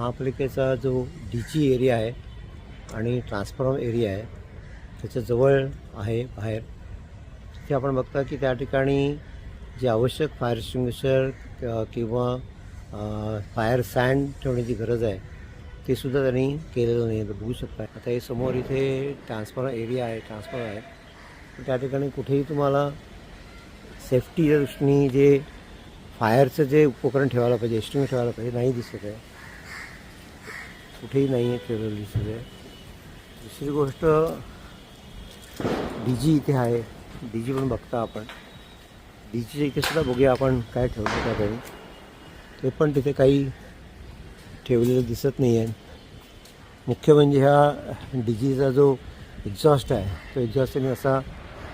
महापालिकेचा जो D G area आहे आणि ट्रान्सफॉर्म एरिया आहे त्याच्याजवळ आहे बाहेर. तिथे आपण बघता की त्या ठिकाणी जे आवश्यक फायर एक्सटिंग्विशर किंवा फायर सँड ठेवण्याची गरज आहे ते सुद्धा त्यांनी केलेलं नाही. तर बघू शकता. आता हे समोर इथे ट्रान्सफॉर्मर एरिया आहे ट्रान्सफॉर्मर आहे. त्या ठिकाणी कुठेही तुम्हाला सेफ्टीच्या दृष्टीने जे फायरचं जे उपकरण ठेवायला पाहिजे एस्टिमेट ठेवायला पाहिजे नाही दिसत आहे. कुठेही नाही आहे ठेवलेलं दिसत दुसरी गोष्ट डी जी इथे आहे. डी जी पण बघता आपण. डी जीच्या इथे सुद्धा बघूया आपण काय ठेवलं त्या काही. ते पण तिथे काही ठेवलेलं दिसत नाही आहे. मुख्य म्हणजे ह्या डी जीचा जो एक्झॉस्ट आहे तो एक्झॉस्ट त्यांनी असा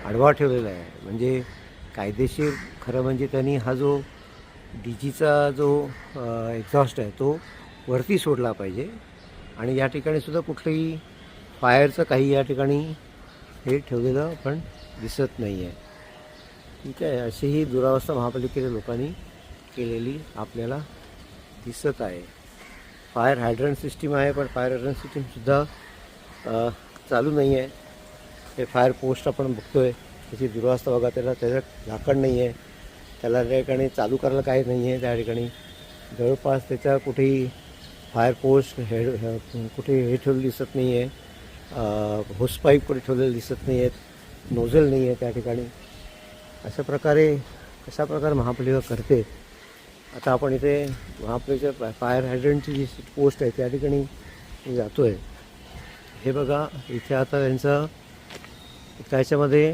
आडवा ठेवलेला आहे. म्हणजे कायदेशीर खरं म्हणजे त्यांनी हा जो डी जीचा जो एक्झॉस्ट आहे तो वरती सोडला पाहिजे. आणि या ठिकाणी सुद्धा कुठलंही फायरचं काही या ठिकाणी हे ठेवलेलं पण दिसत नाही आहे ठीक आहे अशी ही दुरावस्था महापालिकेच्या लोकांनी केलेली आपल्याला दिसत आहे. फायर हायड्रन सिस्टीम आहे पण फायर हायड्रन सिस्टीमसुद्धा चालू नाही आहे हे फायर पोस्ट आपण बघतो आहे त्याची दुरावस्था बघा त्याला त्याचं झाकण नाही आहे त्याला त्या ठिकाणी चालू करायला काही नाही आहे त्या ठिकाणी जवळपास त्याच्या कुठेही फायर पोस्ट हेड कुठे हे ठेवलं दिसत नाही आहे होस पाईप कुठे ठेवलेलं दिसत नाही आहेत नोझल नाही आहे त्या ठिकाणी. अशा प्रकारे कशा प्रकारे महापालिका करते. आता आपण इथे महापालिकेच्या फायर हायड्रंटची जी पोस्ट आहे त्या ठिकाणी जातो आहे हे बघा इथे आता त्यांचं त्याच्यामध्ये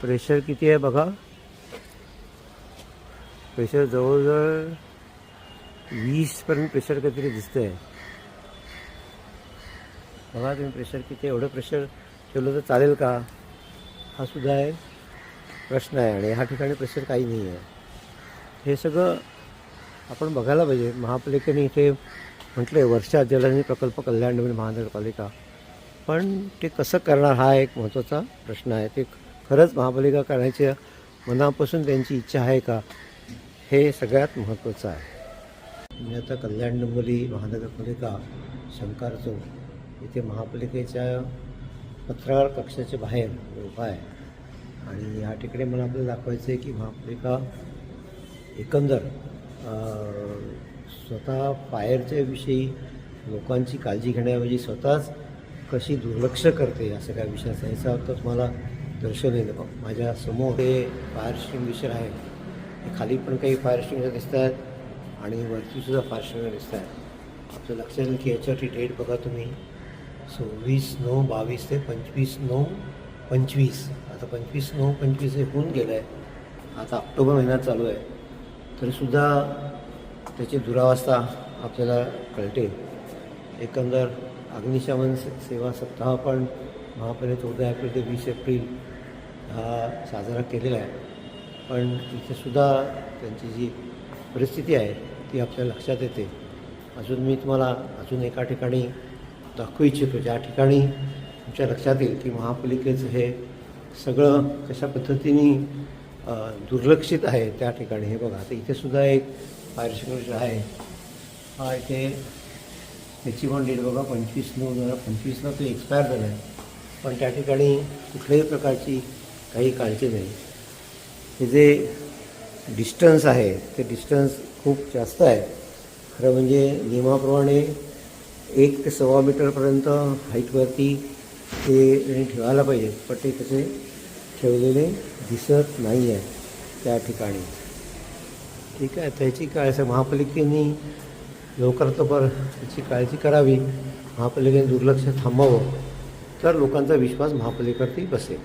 प्रेशर किती आहे बघा. प्रेशर जवळजवळ वीसपर्यंत प्रेशर काहीतरी दिसतं आहे बघा तुम्ही प्रेशर किती एवढं प्रेशर ठेवलं तर चालेल का? हा सुद्धा आहे. प्रश्न आहे आणि ह्या ठिकाणी प्रेशर काही नाही आहे. हे सगळं आपण बघायला पाहिजे. महापालिकेने इथे म्हटलं आहे वर्षा जलनी प्रकल्प कल्याण महानगरपालिका. पण ते कसं करणार हा एक महत्त्वाचा प्रश्न आहे. ते खरंच महापालिका करण्याच्या मनापासून त्यांची इच्छा आहे का? हे सगळ्यात महत्त्वाचं आहे. आणि आता कल्याण डोंबिवली महानगरपालिका शंकर चौक इथे महापालिकेच्या पत्रकार कक्षाच्या बाहेर उभा आहे. आणि या ठिकाणी मला आपल्याला दाखवायचं आहे की महापालिका एकंदर स्वतः फायरच्या विषयी लोकांची काळजी घेण्याऐवजी स्वतःच कशी दुर्लक्ष करते असं काय विषय याचा अर्थ तुम्हाला दर्शन येईल. माझ्यासमोर हे फायर एक्सटिंग्विशर आहे. खाली पण काही फायर एक्सटिंग्विशर दिसत आहेत. आणि वरतीसुद्धा फारशा दिसत आहेत आपलं लक्षात येईल की याच्यासाठी डेट बघा तुम्ही. सव्वीस नऊ बावीस ते पंचवीस नऊ पंचवीस. आता पंचवीस नऊ पंचवीस हे होऊन गेलं आहे आता ऑक्टोबर महिना चालू आहे. तरीसुद्धा त्याची दुरावस्था आपल्याला कळते. एकंदर अग्निशमन सेवा सप्ताह पण महापालिका चौदा एप्रिल ते वीस एप्रिल हा साजरा केलेला आहे. पण तिथेसुद्धा त्यांची जी परिस्थिती आहे ती आपल्या लक्षात येते. अजून मी तुम्हाला अजून एका ठिकाणी दाखवू इच्छितो. ज्या ठिकाणी तुमच्या लक्षात येईल की महापालिकेचं हे सगळं कशा पद्धतीने दुर्लक्षित आहे त्या ठिकाणी. हे बघा आता इथेसुद्धा एक फायर एक्सटिंग्विशर आहे. हा इथे त्याची पण डेट बघा पंचवीस नऊ दोन हजार पंचवीसला तो एक्सपायर झाला आहे पण त्या ठिकाणी कुठल्याही प्रकारची काही काळजी नाही. हे जे डिस्टन्स आहे ते डिस्टन्स खूप जास्त आहे. खरं म्हणजे नियमाप्रमाणे एक ते सव्वा मीटरपर्यंत हाईटवरती ते त्यांनी ठेवायला पाहिजे पण ते तसे ठेवलेले दिसत नाही आहे त्या ठिकाणी. ठीक आहे त्याची काय असं महापालिकेने लवकरात लवकर त्याची काळजी करावी महापालिकेने दुर्लक्ष थांबावं तर लोकांचा विश्वास महापालिकेवरती बसेल.